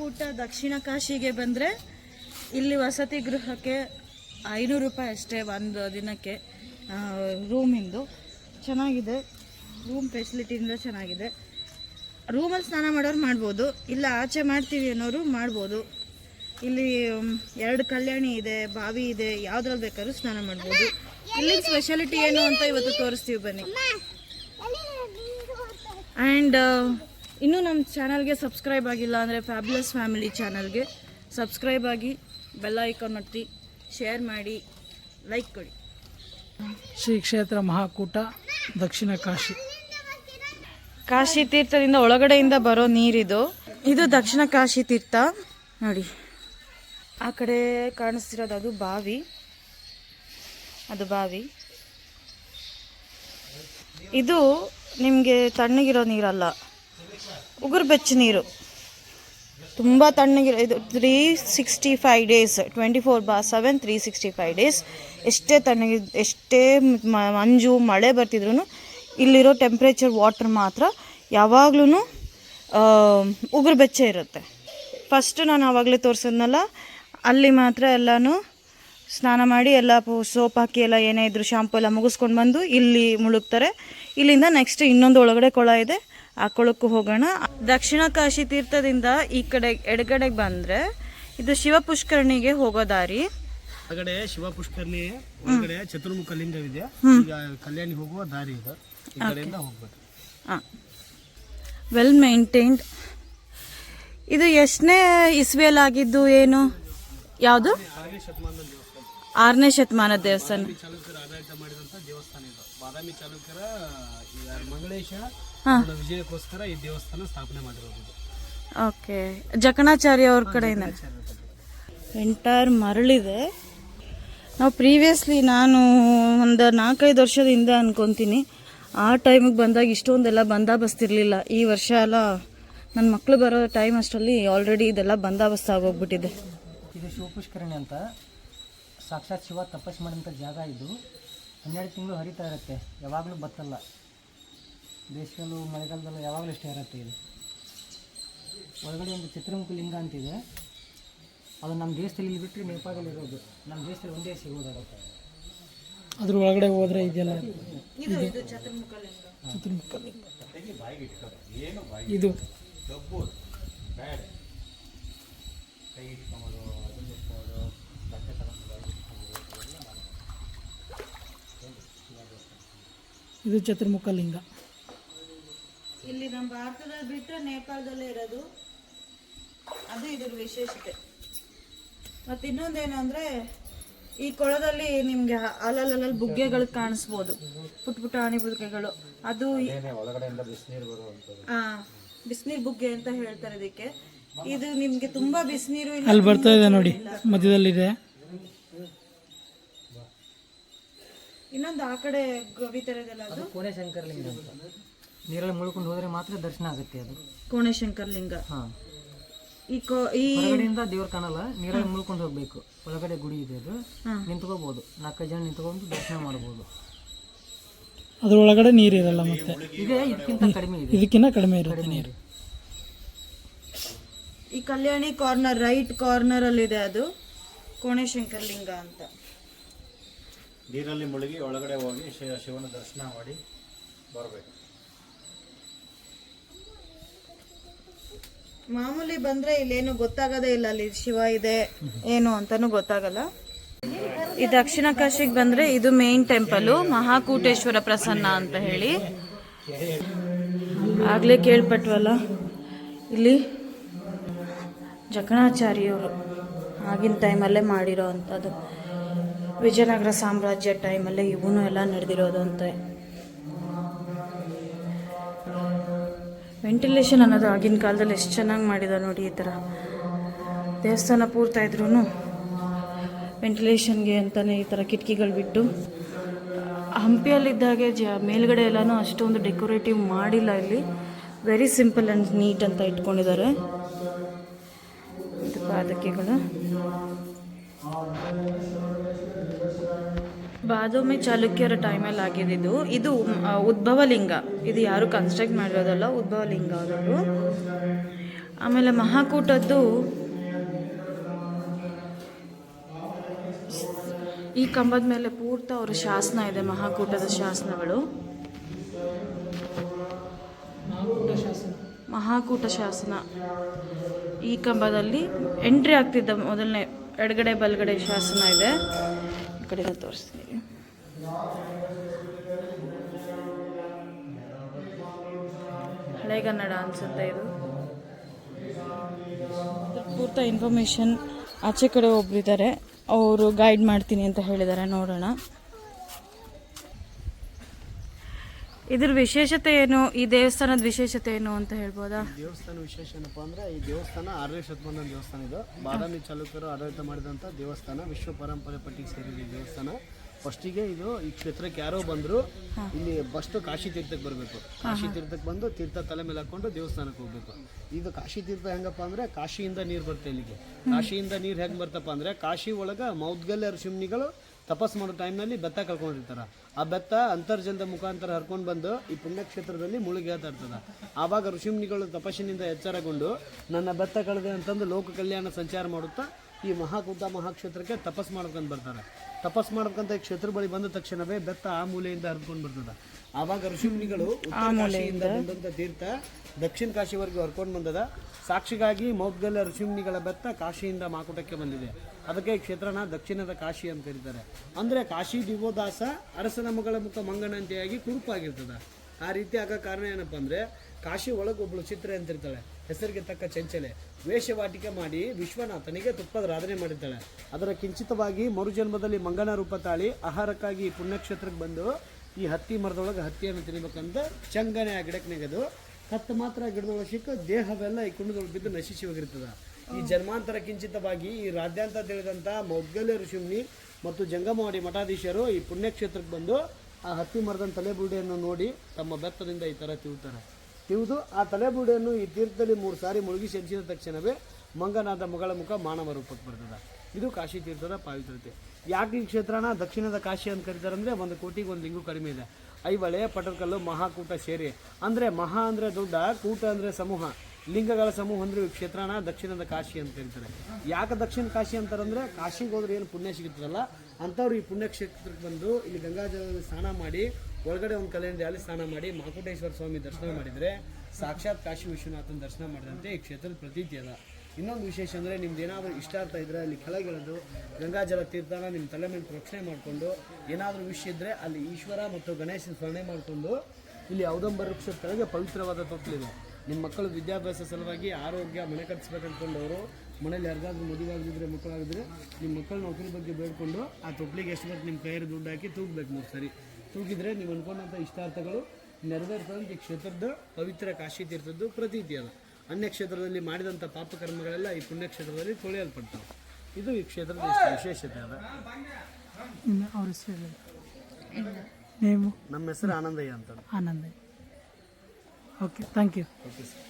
ಮಹಾಕೂಟ ದಕ್ಷಿಣ ಕಾಶಿಗೆ ಬಂದರೆ ಇಲ್ಲಿ ವಸತಿ ಗೃಹಕ್ಕೆ ಐನೂರು ರೂಪಾಯಿ ಅಷ್ಟೇ ಒಂದು ದಿನಕ್ಕೆ ರೂಮಿಂದು ಚೆನ್ನಾಗಿದೆ. ರೂಮ್ ಫೆಸಿಲಿಟಿಯಿಂದ ಚೆನ್ನಾಗಿದೆ. ರೂಮಲ್ಲಿ ಸ್ನಾನ ಮಾಡೋರು ಮಾಡ್ಬೋದು. ಇಲ್ಲ ಆಚೆ ಮಾಡ್ತೀವಿ ಅನ್ನೋರು ಮಾಡ್ಬೋದು. ಇಲ್ಲಿ ಎರಡು ಕಲ್ಯಾಣಿ ಇದೆ ಬಾವಿ ಇದೆ ಯಾವ್ದ್ರಲ್ಲಿ ಬೇಕಾದ್ರೂ ಸ್ನಾನ ಮಾಡ್ಬೋದು. ಇಲ್ಲಿ ಸ್ಪೆಷಾಲಿಟಿ ಏನು ಅಂತ ಇವತ್ತು ತೋರಿಸ್ತೀವಿ ಬನ್ನಿ. ಆ್ಯಂಡ್ ಇನ್ನೂ ನಮ್ಮ ಚಾನಲ್ಗೆ ಸಬ್ಸ್ಕ್ರೈಬ್ ಆಗಿಲ್ಲ ಅಂದರೆ ಫ್ಯಾಬ್ಯುಲಸ್ ಫ್ಯಾಮಿಲಿ ಚಾನಲ್ಗೆ ಸಬ್ಸ್ಕ್ರೈಬ್ ಆಗಿ ಬೆಲ್ಲ ಐಕಾನ್ ಒತ್ತಿ ಶೇರ್ ಮಾಡಿ ಲೈಕ್ ಕೊಡಿ. ಶ್ರೀ ಕ್ಷೇತ್ರ ಮಹಾಕೂಟ ದಕ್ಷಿಣ ಕಾಶಿ. ಕಾಶಿ ತೀರ್ಥದಿಂದ ಒಳಗಡೆಯಿಂದ ಬರೋ ನೀರಿದು. ಇದು ದಕ್ಷಿಣ ಕಾಶಿ ತೀರ್ಥ. ನೋಡಿ. ಆ ಕಡೆ ಕಾಣಿಸ್ತಿರೋದು ಅದು ಬಾವಿ. ಅದು ಬಾವಿ. ಇದು ನಿಮಗೆ ತಣ್ಣಗಿರೋ ನೀರಲ್ಲ. ಉಗುರು ಬೆಚ್ಚ ನೀರು. ತುಂಬ ತಣ್ಣಗಿರೋ, ಇದು three sixty five days twenty four by seven three sixty five days ಎಷ್ಟೇ ತಣ್ಣಗಿ, ಎಷ್ಟೇ ಮಂಜು, ಮಳೆ ಬರ್ತಿದ್ರು ಇಲ್ಲಿರೋ ಟೆಂಪ್ರೇಚರ್ ವಾಟರ್ ಮಾತ್ರ ಯಾವಾಗ್ಲೂ ಉಗುರು ಬೆಚ್ಚ ಇರುತ್ತೆ. ಫಸ್ಟ್ ನಾನು ಆವಾಗಲೇ ತೋರಿಸಿದ್ನಲ್ಲ, ಅಲ್ಲಿ ಮಾತ್ರ ಎಲ್ಲನೂ ಸ್ನಾನ ಮಾಡಿ ಎಲ್ಲ ಸೋಪ್ ಹಾಕಿ ಎಲ್ಲ ಏನೇ ಇದ್ರು ಶಾಂಪು ಎಲ್ಲ ಮುಗಿಸ್ಕೊಂಡು ಬಂದು ಇಲ್ಲಿ ಮುಳುಗ್ತಾರೆ. ಇಲ್ಲಿಂದ ನೆಕ್ಸ್ಟ್ ಇನ್ನೊಂದು ಒಳಗಡೆ ಕೊಳ ಇದೆ. ಆ ಕೊಳಕ್ಕೂ ಹೋಗೋಣ. ದಕ್ಷಿಣ ಕಾಶಿ ತೀರ್ಥದಿಂದ ಈ ಕಡೆ ಎಡಗಡೆಗೆ ಬಂದರೆ ಇದು ಶಿವ ಪುಷ್ಕರಣಿಗೆ ಹೋಗೋ ದಾರಿ. ಹೊರಗಡೆ ಶಿವ ಪುಷ್ಕರಣಿ ಒಳಗಡೆ ಚತುರ್ಮುಖ ಲಿಂಗವಿದೆ ಈಗ ಕಲ್ಯಾಣಿ ಹೋಗುವ ದಾರಿ ಇದೆ. ಈ ಕಡೆಯಿಂದ ಹೋಗ್ಬೇಕು ವೆಲ್ ಮೇಂಟೈನ್ಡ್ ಇದು ಎಷ್ಟನೇ ಇಸ್ವಿಯಲ್ಲಿ ಆಗಿದ್ದು ಏನು? ಯಾವುದು? ಆರನೇ ಶತಮಾನ ದೇವಸ್ಥಾನ. ಚಾಲುಕ್ಯರ ಆಡಳಿತ ಮಾಡಿದಂತ ದೇವಸ್ಥಾನ ಇದು. ಬಾದಾಮಿ ಚಾಲುಕ್ಯರ ಈಗ ಮಂಗಳೇಶ ಹಾ. ವಿಜಯಕ್ಕೋಸ್ಕರ ಈ ದೇವಸ್ಥಾನ ಸ್ಥಾಪನೆ ಮಾಡಿರೋದು ಓಕೆ. ಜಕಣಾಚಾರ್ಯ ಅವ್ರ ಕಡೆಯಿಂದ. ಎಂಟೈರ್ ಮರಳಿದೆ. ನಾವು ಪ್ರೀವಿಯಸ್ಲಿ ನಾನು ಒಂದು ನಾಲ್ಕೈದು ವರ್ಷದ ಹಿಂದೆ ಅನ್ಕೊತೀನಿ. ಆ ಟೈಮಿಗೆ ಬಂದಾಗ ಇಷ್ಟೊಂದೆಲ್ಲ ಬಂದಾಬಸ್ತ್ ಇರಲಿಲ್ಲ ಈ ವರ್ಷ ಎಲ್ಲ ನನ್ನ ಮಕ್ಕಳು ಬರೋ ಟೈಮ್ ಅಷ್ಟರಲ್ಲಿ ಆಲ್ರೆಡಿ ಇದೆಲ್ಲ ಬಂದಾಬಸ್ತ್ ಆಗೋಗ್ಬಿಟ್ಟಿದೆ. ಇದು ಶಿವಪುಷ್ಕರಣಿ ಅಂತ. ಸಾಕ್ಷಾತ್ ಶಿವ ತಪಸ್ ಮಾಡಿದಂಥ ಜಾಗ ಇದು. ಹನ್ನೆರಡು ತಿಂಗಳು ಹರಿತಾ ಇರುತ್ತೆ ಯಾವಾಗಲೂ ಬತ್ತಲ್ಲ. ಬೇಸಿಗೆಲು ಮಳೆಗಾಲದಲ್ಲೂ ಯಾವಾಗಲೂ ಇಷ್ಟೇ ಇರುತ್ತೆ ಇದು. ಒಳಗಡೆ ಒಂದು ಚಿತ್ರಮುಖ ಲಿಂಗ ಅಂತಿದೆ. ಅದು ನಮ್ಮ ದೇಶದಲ್ಲಿ ಇಲ್ಲಿ ಬಿಟ್ಟರೆ ನೇಪಾಳದಲ್ಲಿ ಇರೋದು. ನಮ್ಮ ದೇಶದಲ್ಲಿ ಒಂದೇ ಸಿಗೋದಾಗುತ್ತೆ ಅದ್ರ ಒಳಗಡೆ ಹೋದ್ರೆ ಇದೆಲ್ಲ ಇದು ಇದು ಚತುರ್ಮುಖ ಲಿಂಗ. ಇಲ್ಲಿ ನಮ್ಮ ಭಾರತದಲ್ಲಿ ಬಿಟ್ಟರೆ ನೇಪಾಳದಲ್ಲೇ ಇರೋದು. ಅದು ಇದ್ರ ವಿಶೇಷತೆ. ಮತ್ತು ಇನ್ನೊಂದೇನು ಅಂದರೆ ಈ ಕೊಳದಲ್ಲಿ ನಿಮಗೆ ಅಲ್ಲಲ್ಲಲ್ಲಿ ಬುಗ್ಗೆಗಳು ಕಾಣಿಸ್ಬೋದು. ಪುಟ್ಟ ಪುಟಾಣಿ ಬುಗ್ಗೆಗಳು. ಅದು ಹಾಂ ಬಿಸಿನೀರು ಬುಗ್ಗೆ ಅಂತ ಹೇಳ್ತಾರೆ ಇದಕ್ಕೆ. ಇದು ನಿಮಗೆ ತುಂಬ ಬಿಸಿನೀರು ಅಲ್ಲಿ ಬರ್ತಾ ಇದೆ ನೋಡಿ ಮಧ್ಯದಲ್ಲಿದೆ. ಇನ್ನೊಂದು ಆ ಕಡೆ ಗವಿ ಥರದಲ್ಲ ಅದು? ಕೋಣೆ ಲಿಂಗ ಅಂತ. ನೀರಲ್ಲಿ ಮುಳ್ಕೊಂಡು ಹೋದ್ರೆ ಮಾತ್ರ ದರ್ಶನ ಆಗುತ್ತೆ ಅದು. ಕೋಣೆಶಂಕರ್ ಲಿಂಗ ಹಾಂ. ಈ ಕೋ ಈ ಹೊರಗಡೆಯಿಂದ ದೇವ್ರು ಕಾಣಲ್ಲ ನೀರಲ್ಲಿ ಮುಳ್ಕೊಂಡು ಹೋಗ್ಬೇಕು. ಒಳಗಡೆ ಗುಡಿ ಇದೆ ಅದು. ಹಾ. ನಿಂತ್ಕೋಬಹುದು ನಾಲ್ಕೈದು ಜನ ನಿಂತ್ಕೊಂಡು ದರ್ಶನ ಮಾಡಬಹುದು ಅದ್ರ ಒಳಗಡೆ ನೀರಿರಲ್ಲ ಮತ್ತೆ. ಇದೆ ಇದಕ್ಕಿಂತ ಕಡಿಮೆ ಇದೆ. ಇದಕ್ಕಿಂತ ಕಡಿಮೆ ಇರುತ್ತೆ ನೀರು. ಈ ಕಲ್ಯಾಣಿ ಕಾರ್ನರ್ ರೈಟ್ ಕಾರ್ನರ್ ಅಲ್ಲಿ ಇದೆ ಅದು. ಕೋಣೇಶಂಕರ್ ಲಿಂಗ ಅಂತ. ನೀರಲ್ಲಿ ಮುಳುಗಿ ಒಳಗಡೆ ಹೋಗಿ ಶಿವನ ದರ್ಶನ ಮಾಡಿ ಬರಬೇಕು. ಮಾಮೂಲಿ ಬಂದ್ರೆ ಇಲ್ಲೇನು ಗೊತ್ತಾಗದೇ ಇಲ್ಲ ಅಲ್ಲಿ ಶಿವ ಇದೆ, ಏನು ಅಂತಾನು ಗೊತ್ತಾಗಲ್ಲ. ಈ ದಕ್ಷಿಣ ಕಾಶಿಗೆ ಬಂದ್ರೆ ಇದು ಮೇನ್ ಟೆಂಪಲ್ ಮಹಾಕೂಟೇಶ್ವರ ಪ್ರಸನ್ನ ಅಂತ ಹೇಳಿ. ಆಗ್ಲೇ ಕೇಳ್ಪಟ್ವಲ್ಲ, ಇಲ್ಲಿ ಜಕಣಾಚಾರ್ಯವರು ಆಗಿನ ಟೈಮಲ್ಲೇ ಮಾಡಿರೋ ಅಂಥದ್ದು. ವಿಜಯನಗರ ಸಾಮ್ರಾಜ್ಯ ಟೈಮಲ್ಲಿ ಇವನು ಎಲ್ಲ ನಡೆದಿರೋದು ಅಂತ. ವೆಂಟಿಲೇಷನ್ ಅನ್ನೋದು ಆಗಿನ ಕಾಲದಲ್ಲಿ ಎಷ್ಟು ಚೆನ್ನಾಗಿ ಮಾಡಿದ ನೋಡಿ ಈ ಥರ ದೇವಸ್ಥಾನ ಪೂರ್ತಾ ಇದ್ರೂ ವೆಂಟಿಲೇಷನ್ಗೆ ಅಂತಲೇ ಈ ಥರ ಕಿಟಕಿಗಳು ಬಿಟ್ಟು, ಹಂಪಿಯಲ್ಲಿದ್ದಾಗೆ ಜ ಮೇಲ್ಗಡೆ ಎಲ್ಲನೂ ಅಷ್ಟೊಂದು ಡೆಕೋರೇಟಿವ್ ಮಾಡಿಲ್ಲ ಇಲ್ಲಿ. ವೆರಿ ಸಿಂಪಲ್ ಆ್ಯಂಡ್ ನೀಟ್ ಅಂತ ಇಟ್ಕೊಂಡಿದ್ದಾರೆ. ಇದು ಪಾದಕೆಗಳು ಬಾದಾಮಿ ಚಾಲುಕ್ಯರ ಟೈಮಲ್ಲಿ ಆಗಿದೆ ಇದು ಇದು ಉದ್ಭವ ಲಿಂಗ ಇದು ಯಾರು ಕನ್ಸ್ಟ್ರಕ್ಟ್ ಮಾಡಿರೋದಲ್ಲ ಉದ್ಭವ ಲಿಂಗ ಅವರು ಆಮೇಲೆ ಮಹಾಕೂಟದ್ದು ಈ ಕಂಬದ ಮೇಲೆ ಪೂರ್ತ ಅವರ ಶಾಸನ ಇದೆ ಮಹಾಕೂಟದ ಶಾಸನಗಳು. ಮಹಾಕೂಟ ಶಾಸನ. ಮಹಾಕೂಟ ಶಾಸನ. ಈ ಕಂಬದಲ್ಲಿ ಎಂಟ್ರಿ ಆಗ್ತಿದ್ದ ಮೊದಲನೇ ಎಡಗಡೆ ಬಲಗಡೆ ಶಾಸನ ಇದೆ. ಈ ಕಡೆ ತೋರಿಸ್ತೀನಿ ಹಳೆಗನ್ನಡ ಅನ್ಸುತ್ತೆ ಇದು. ಪೂರ್ತ ಇನ್ಫಾರ್ಮೇಷನ್ ಆಚೆ ಕಡೆ ಒಬ್ರಿದ್ದಾರೆ ಅವರು ಗೈಡ್ ಮಾಡ್ತೀನಿ ಅಂತ ಹೇಳಿದ್ದಾರೆ ನೋಡೋಣ. ಇದ್ರ ವಿಶೇಷತೆ ಏನು? ಈ ದೇವಸ್ಥಾನದ ವಿಶೇಷತೆ ಏನು ಅಂತ ಹೇಳ್ಬೋದಾ? ದೇವಸ್ಥಾನ ವಿಶೇಷ ಏನಪ್ಪಾ ಅಂದ್ರೆ ಈ ದೇವಸ್ಥಾನ ಆರನೇ ಶತಮಾನದ ದೇವಸ್ಥಾನ ಇದು. ಬಾದಾಮಿ ಚಾಲುಕ್ಯರು ಆಡಳಿತ ಮಾಡಿದಂತ ದೇವಸ್ಥಾನ ವಿಶ್ವ ಪರಂಪರೆ ಪಟ್ಟಿಗೆ ಸೇರಿದ ಈ ದೇವಸ್ಥಾನ. ಫಸ್ಟಿಗೆ ಇದು ಈ ಕ್ಷೇತ್ರಕ್ಕೆ ಯಾರೋ ಬಂದ್ರು ಇಲ್ಲಿ ಫಸ್ಟ್ ಕಾಶಿ ತೀರ್ಥಕ್ಕೆ ಬರಬೇಕು. ಕಾಶಿ ತೀರ್ಥಕ್ಕೆ ಬಂದು ತೀರ್ಥ ತಲೆ ಮೇಲೆ ಹಾಕೊಂಡು ದೇವಸ್ಥಾನಕ್ಕೆ ಹೋಗ್ಬೇಕು. ಇದು ಕಾಶಿ ತೀರ್ಥ ಹೆಂಗಪ್ಪ ಅಂದ್ರೆ ಕಾಶಿಯಿಂದ ನೀರು ಬರುತ್ತೆ ಇಲ್ಲಿಗೆ. ಕಾಶಿಯಿಂದ ನೀರು ಹೆಂಗ್ ಬರ್ತಪ್ಪ ಅಂದ್ರೆ ಕಾಶಿ ಒಳಗ ಮೌದ್ಗಲ್ಯ ಋಷಿಮುನಿಗಳು ತಪಸ್ ಮಾಡೋ ಟೈಮ್ನಲ್ಲಿ ಬೆತ್ತ ಕಳ್ಕೊಂಡಿರ್ತಾರ. ಆ ಬೆತ್ತ ಅಂತರ್ಜಲದ ಮುಖಾಂತರ ಹರ್ಕೊಂಡು ಬಂದು ಈ ಪುಣ್ಯಕ್ಷೇತ್ರದಲ್ಲಿ ಮುಳುಗಿ ಇರ್ತದೆ. ಆವಾಗ ಋಷಿಮುನಿಗಳು ತಪಸ್ಸಿನಿಂದ ಎಚ್ಚರಗೊಂಡು, ನನ್ನ ಬೆತ್ತ ಕಳೆದೆ ಅಂತಂದು ಲೋಕ ಕಲ್ಯಾಣ ಸಂಚಾರ ಮಾಡುತ್ತಾ ಈ ಮಹಾಕುದ್ದ ಮಹಾಕ್ಷೇತ್ರಕ್ಕೆ ತಪಸ್ ಮಾಡ್ಕೊಂಡು ಬರ್ತಾರೆ. ತಪಸ್ ಮಾಡ್ಬೇಕಂತ ಈ ಕ್ಷೇತ್ರ ಬಳಿ ಬಂದ ತಕ್ಷಣವೇ ಬೆತ್ತ ಆ ಮೂಲೆಯಿಂದ ಹರ್ಕೊಂಡು ಬರ್ತದ. ಆವಾಗ ಋಷಿಮುನಿಗಳು ಉತ್ತರ ಕಾಶಿಯಿಂದ ಬಂದಂತ ತೀರ್ಥ ದಕ್ಷಿಣ ಕಾಶಿವರೆಗೂ ಹರ್ಕೊಂಡು ಬಂದದ. ಸಾಕ್ಷಿಗಾಗಿ ಮೌದ್ಗಲ್ಯ ಋಷಿಮುನಿಗಳ ಬೆತ್ತ ಕಾಶಿಯಿಂದ ಮಾಕುಟಕ್ಕೆ ಬಂದಿದೆ. ಅದಕ್ಕೆ ಈ ಕ್ಷೇತ್ರನ ದಕ್ಷಿಣದ ಕಾಶಿ ಅಂತ ಕರೀತಾರೆ. ಅಂದ್ರೆ ಕಾಶಿ ದಿವೋದಾಸ ಅರಸನ ಮಗಳ ಮುಖ ಮಂಗನಂತೆಯಾಗಿ ಕುರುಪಾಗಿರ್ತದ. ಆ ರೀತಿ ಆಗ ಕಾರಣ ಏನಪ್ಪ ಅಂದ್ರೆ ಕಾಶಿ ಒಳಗೆ ಒಬ್ಬಳು ಚಿತ್ರ ಅಂತಿರ್ತಾಳೆ ಹೆಸರಿಗೆ ತಕ್ಕ ಚಂಚಲೆ. ವೇಷವಾಟಿಕೆ ಮಾಡಿ ವಿಶ್ವನಾಥನಿಗೆ ತುಪ್ಪದ ರಾಧನೆ ಮಾಡಿದ್ದಾಳೆ. ಅದರ ಕಿಂಚಿತವಾಗಿ ಮರುಜನ್ಮದಲ್ಲಿ ಮಂಗನ ರೂಪ ತಾಳಿ ಆಹಾರಕ್ಕಾಗಿ ಪುಣ್ಯಕ್ಷೇತ್ರಕ್ಕೆ ಬಂದು ಈ ಹತ್ತಿ ಮರದೊಳಗೆ ಹತ್ತಿಯನ್ನು ತಿನ್ಬೇಕಂತ ಚಂಗನೆ ಆ ಗಿಡಕ್ಕೆ ನೆಗೆದು ಹತ್ತು ಮಾತ್ರ ಗಿಡದೊಳಗೆ ಸಿಕ್ಕ, ದೇಹವೆಲ್ಲ ಈ ಕುಂಡದೊಳಗೆ ಬಿದ್ದು ನಶಿಸಿ ಹೋಗಿರ್ತದ ಈ ಜನ್ಮಾಂತರ ಕಿಂಚಿತವಾಗಿ ಈ ರಾಜ್ಯಾಂತ ತಿಳಿದಂಥ ಮೊಗ್ಗಲ ಋಷಿಮುನಿ ಮತ್ತು ಜಂಗಮವಾಡಿ ಮಠಾಧೀಶರು ಈ ಪುಣ್ಯಕ್ಷೇತ್ರಕ್ಕೆ ಬಂದು ಆ ಹತ್ತಿ ಮರದ ತಲೆಬುರುಡೆಯನ್ನು ನೋಡಿ ತಮ್ಮ ಬೆತ್ತದಿಂದ ಈ ಥರ ತಿಳ್ತಾರೆ ತಿವಿದು ಆ ತಲೆಬುಡಿಯನ್ನು ಈ ತೀರ್ಥದಲ್ಲಿ ಮೂರು ಸಾರಿ ಮುಳುಗಿ ಸೆಂಚಿದ ತಕ್ಷಣವೇ ಮಂಗನಾದ ಮಗಳ ಮುಖ ಮಾನವ ರೂಪಕ್ಕೆ ಬರ್ತದೆ. ಇದು ಕಾಶಿ ತೀರ್ಥದ ಪಾವಿತ್ರತೆ ಯಾಕೆ ಈ ಕ್ಷೇತ್ರನ? ದಕ್ಷಿಣದ ಕಾಶಿ ಅಂತ ಕರೀತಾರೆ ಅಂದರೆ ಒಂದು ಕೋಟಿಗೆ ಒಂದು ಲಿಂಗು ಕಡಿಮೆ ಇದೆ. ಐವಳೆ, ಪಟರ್ಕಲ್ಲು, ಮಹಾಕೂಟ ಸೇರಿ. ಅಂದರೆ ಮಹಾ ಅಂದರೆ ದೊಡ್ಡ, ಕೂಟ ಅಂದರೆ ಸಮೂಹ. ಲಿಂಗಗಳ ಸಮೂಹ ಅಂದರೆ ಈ ಕ್ಷೇತ್ರನ ದಕ್ಷಿಣದ ಕಾಶಿ ಅಂತ ಕರೀತಾರೆ. ಯಾಕೆ ದಕ್ಷಿಣ ಕಾಶಿ ಅಂತಾರಂದರೆ ಕಾಶಿಗೆ ಹೋದ್ರೆ ಏನು ಪುಣ್ಯ ಸಿಗುತ್ತದಲ್ಲ? ಅಂಥವ್ರು ಈ ಪುಣ್ಯಕ್ಷೇತ್ರಕ್ಕೆ ಬಂದು ಇಲ್ಲಿ ಗಂಗಾಜಲದಲ್ಲಿ ಸ್ನಾನ ಮಾಡಿ ಒಳಗಡೆ ಒಂದು ಕಲೆಯಿಂದ ಅಲ್ಲಿ ಸ್ನಾನ ಮಾಡಿ ಮಾಕುಟೇಶ್ವರ ಸ್ವಾಮಿ ದರ್ಶನ ಮಾಡಿದರೆ ಸಾಕ್ಷಾತ್ ಕಾಶಿ ವಿಶ್ವನಾಥನ ದರ್ಶನ ಮಾಡಿದಂತೆ ಈ ಕ್ಷೇತ್ರದ ಪ್ರತೀತಿ ಅದ. ಇನ್ನೊಂದು ವಿಶೇಷ ಅಂದರೆ ನಿಮ್ದು ಏನಾದರೂ ಇಷ್ಟಾರ್ಥ ಇದ್ರೆ ಅಲ್ಲಿ ಕೆಳಗಿಳಿದು ಗಂಗಾಜಲ ತೀರ್ಥನ ನಿಮ್ಮ ತಲೆ ಮೇಲೆ ಪ್ರೋಕ್ಷಣೆ ಮಾಡಿಕೊಂಡು ಏನಾದರೂ ವಿಷಯ ಇದ್ದರೆ ಅಲ್ಲಿ ಈಶ್ವರ ಮತ್ತು ಗಣೇಶನ ಸ್ಮರಣೆ ಮಾಡಿಕೊಂಡು ಇಲ್ಲಿ ಔದಂಬರ ವೃಕ್ಷದ ಕೆಳಗೆ ಪವಿತ್ರವಾದ ತೊಟ್ಟಲಿದೆ ನಿಮ್ಮ ಮಕ್ಕಳು ವಿದ್ಯಾಭ್ಯಾಸ ಸಲುವಾಗಿ ಆರೋಗ್ಯ, ಮನೆ ಕಟ್ಟಿಸ್ಬೇಕು ಅಂದ್ಕೊಂಡವರು ಮನೇಲಿ ಯಾರಿಗಾದ್ರೂ ಮದುವೆ ಆಗಿದ್ರೆ ಮಕ್ಕಳಾಗಿದ್ರೆ ನಿಮ್ಮ ಮಕ್ಕಳ ನೌಕರಿ ಬಗ್ಗೆ ಬೇಡ್ಕೊಂಡು ಆ ತೊಟ್ಲಿಗೆ ಎಷ್ಟು ಬೇಕು ನಿಮ್ಮ ಕೈಯಲ್ಲಿ ದುಡ್ಡು ಹಾಕಿ ತೂಗಬೇಕು ಮೂರು ಸರಿ. ತೂಗಿದ್ರೆ ನೀವು ಅನ್ಕೊಂಡಂಥ ಇಷ್ಟಾರ್ಥಗಳು ನೆರವೇರ್ತದಂತ ಈ ಕ್ಷೇತ್ರದ ಪವಿತ್ರ ಕಾಶಿ ತೀರ್ಥದ್ದು ಪ್ರತೀತಿ ಅದ. ಅನ್ಯ ಕ್ಷೇತ್ರದಲ್ಲಿ ಮಾಡಿದಂಥ ಪಾಪಕರ್ಮಗಳೆಲ್ಲ ಈ ಪುಣ್ಯಕ್ಷೇತ್ರದಲ್ಲಿ ತೊಳೆಯಲ್ಪಡ್ತವೆ. ಇದು ಈ ಕ್ಷೇತ್ರದ ವಿಶೇಷತೆ ಅದ. ಅವ್ರ ಹೆಸರು ನಮ್ಮ ಹೆಸರು ಆನಂದಯ್ಯ ಅಂತ. Anandayya. Okay thank you okay sir